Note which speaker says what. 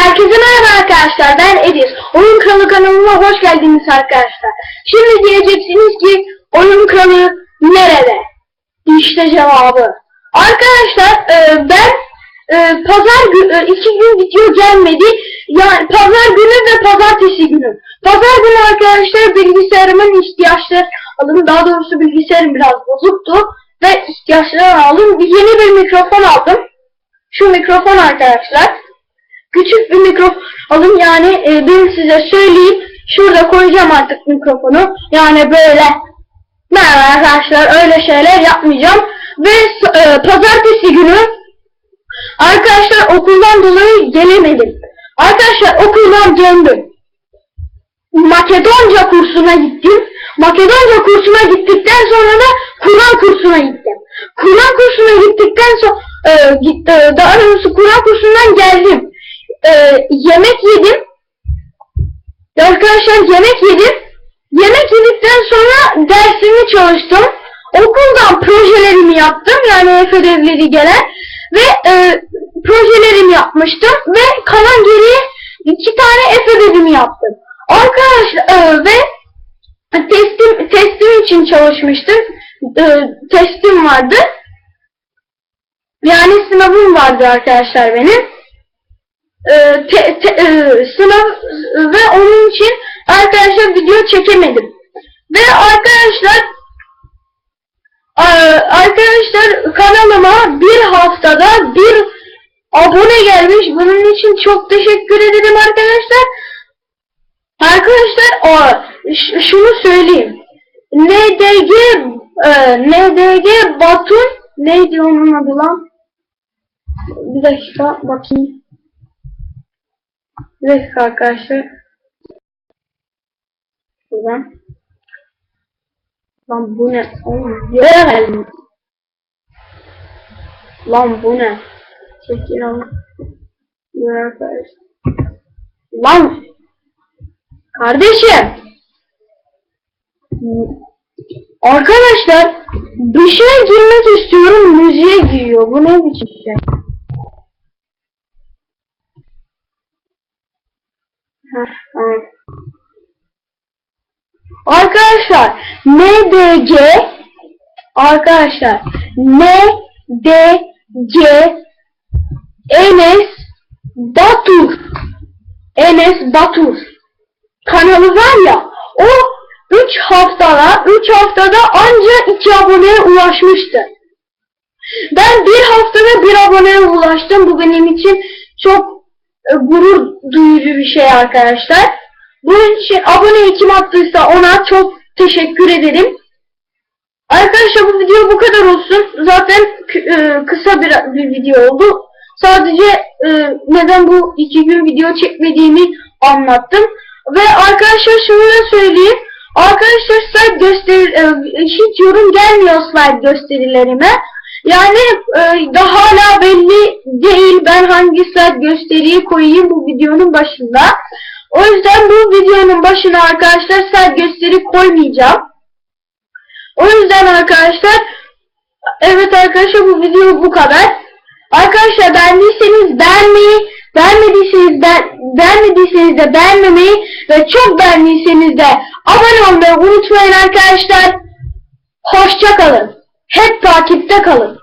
Speaker 1: Herkese merhaba arkadaşlar ben Edis. Oyun Kralı kanalıma hoş geldiniz arkadaşlar. Şimdi diyeceksiniz ki Oyun Kralı nerede? İşte cevabı. Arkadaşlar e, ben e, pazar günü iki gün video gelmedi. Yani pazar günü ve pazartesi günü. Pazar günü arkadaşlar bilgisayarımın ihtiyaçları aldım. Daha doğrusu bilgisayarım biraz bozuktu. Ve ihtiyaçlarını aldım. Yeni bir mikrofon aldım. Şu mikrofon arkadaşlar. Küçük bir mikrofon alın yani e, ben size söyleyeyim. Şurada koyacağım artık mikrofonu. Yani böyle merhaba arkadaşlar öyle şeyler yapmayacağım. Ve e, pazartesi günü arkadaşlar okuldan dolayı gelemedim. Arkadaşlar okuldan döndüm. Makedonca kursuna gittim. Makedonca kursuna gittikten sonra da Kur'an kursuna gittim. Kur'an kursuna gittikten sonra e, git- e, daha doğrusu Kur'an kursundan geldim. E, yemek yedim. Arkadaşlar yemek yedim. Yemek yedikten sonra dersimi çalıştım. Okuldan projelerimi yaptım. Yani ödevleri gelen. Ve e, projelerimi yapmıştım. Ve kalan geriye iki tane F ödevimi yaptım. Arkadaşlar e, ve testim testim için çalışmıştım. E, testim vardı. Yani sınavım vardı arkadaşlar benim. E, te, te, e, sınav ve onun için arkadaşlar video çekemedim. Ve arkadaşlar arkadaşlar kanalıma bir haftada bir abone gelmiş. Bunun için çok teşekkür ederim arkadaşlar. Arkadaşlar o, şunu söyleyeyim. NDG e, NDG Batun neydi onun adı lan? Bir dakika bakayım. Bir dakika arkadaşlar. Buradan. Lan bu ne? Oğlum yere geldim. Lan bu ne? Çekil al. Dur arkadaşlar. Lan Kardeşim. Arkadaşlar şeye girmek istiyorum müziğe giriyor. Bu ne biçim şey? Arkadaşlar NDG Arkadaşlar NDG Enes Batur Enes Batur kanalı var ya o 3 haftada 3 haftada anca 2 aboneye ulaşmıştı. Ben bir haftada bir aboneye ulaştım. Bu benim için çok e, gurur duyucu bir şey arkadaşlar. Bunun için aboneyi kim attıysa çok teşekkür ederim. Arkadaşlar bu video bu kadar olsun. Zaten e, kısa bir, bir video oldu. Sadece e, neden bu iki gün video çekmediğimi anlattım. Ve arkadaşlar şunu da söyleyeyim. Arkadaşlar slide gösteri e, hiç yorum gelmiyor slide gösterilerime. Yani e, daha hala belli değil ben hangi slide gösteriyi koyayım bu videonun başında. O yüzden bu videonun başına arkadaşlar slide gösteri koymayacağım. O yüzden arkadaşlar evet arkadaşlar bu video bu kadar. Arkadaşlar beğendiyseniz beğenmeyi, beğenmediyseniz de, beğenmediyseniz de beğenmemeyi ve çok beğendiyseniz de abone olmayı unutmayın arkadaşlar. Hoşça kalın. Hep takipte kalın.